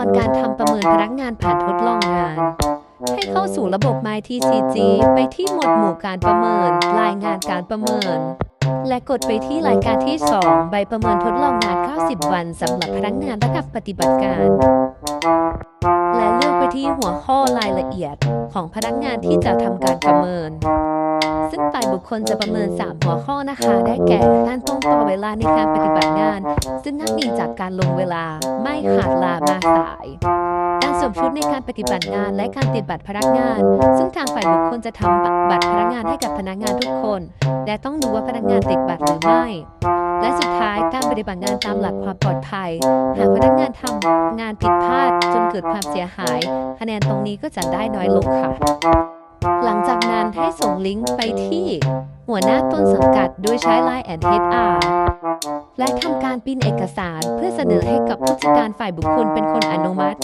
อนการทำประเมินพนักงานผ่านทดลองงาน ให้เข้าสู่ระบบ MyTCG ไปที่หมวดหมู่การประเมิน รายงานการประเมิน และกดไปที่รายการที่ 2 ใบประเมินทดลองงาน 90 วันสำหรับพนักงานระดับปฏิบัติการ และเลือกไปที่หัวข้อรายละเอียดของพนักงานที่จะทำการประเมิน ซึ่งฝ่ายบุคคลจะประเมิน 3 หัวข้อนะคะ ได้แก่การตรงต่อเวลาในการปฏิบัติงาน ซึ่งนับมีจากการลงเวลาไม่ขาดลามาสาย การสวมชุดในการปฏิบัติงานและการติดบัตรพนักงาน ซึ่งทางฝ่ายบุคคลจะทำบัตรพนักงานให้กับพนักงานทุกคน และต้องดูว่าพนักงานติดบัตรหรือไม่ และสุดท้ายการปฏิบัติงานตามหลักความปลอดภัย หากพนักงานทำงานผิดพลาดจนเกิดความเสียหาย คะแนนตรงนี้ก็จะได้น้อยลงค่ะ หลังจากนั้นให้ส่งลิงก์ไปที่ หัวหน้าต้นสังกัดโดยใช้ Line and HR และทำการปิ้นเอกสารเพื่อเสนอให้กับผู้จัดการฝ่ายบุคคลเป็นคนอนุมัติ